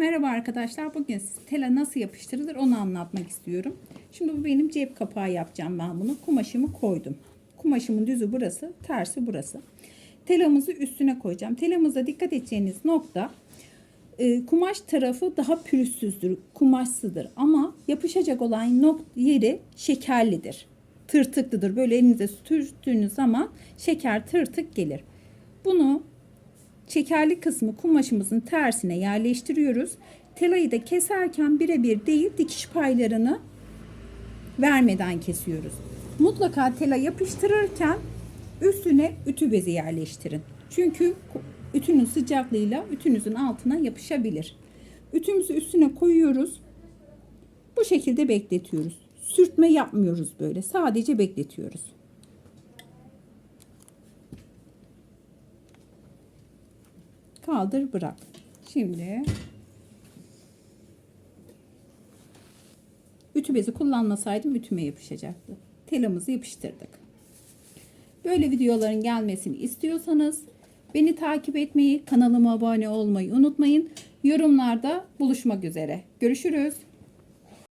Merhaba arkadaşlar. Bugün tela nasıl yapıştırılır onu anlatmak istiyorum. Şimdi bu benim cep kapağı yapacağım ben bunu. Kumaşımı koydum. Kumaşımın düzü burası, tersi burası. Telamızı üstüne koyacağım. Telamızda dikkat edeceğiniz nokta e, kumaş tarafı daha pürüzsüzdür, kumaşsıdır ama yapışacak olan nok yeri şekerlidir. Tırtıklıdır. Böyle elinize sürttüğünüz zaman şeker tırtık gelir. Bunu şekerli kısmı kumaşımızın tersine yerleştiriyoruz. Telayı da keserken birebir değil dikiş paylarını vermeden kesiyoruz. Mutlaka tela yapıştırırken üstüne ütü bezi yerleştirin. Çünkü ütünün sıcaklığıyla ütünüzün altına yapışabilir. Ütümüzü üstüne koyuyoruz. Bu şekilde bekletiyoruz. Sürtme yapmıyoruz böyle. Sadece bekletiyoruz. Kaldır bırak. Şimdi ütü bezi kullanmasaydım ütüme yapışacaktı. Telamızı yapıştırdık. Böyle videoların gelmesini istiyorsanız beni takip etmeyi, kanalıma abone olmayı unutmayın. Yorumlarda buluşmak üzere. Görüşürüz.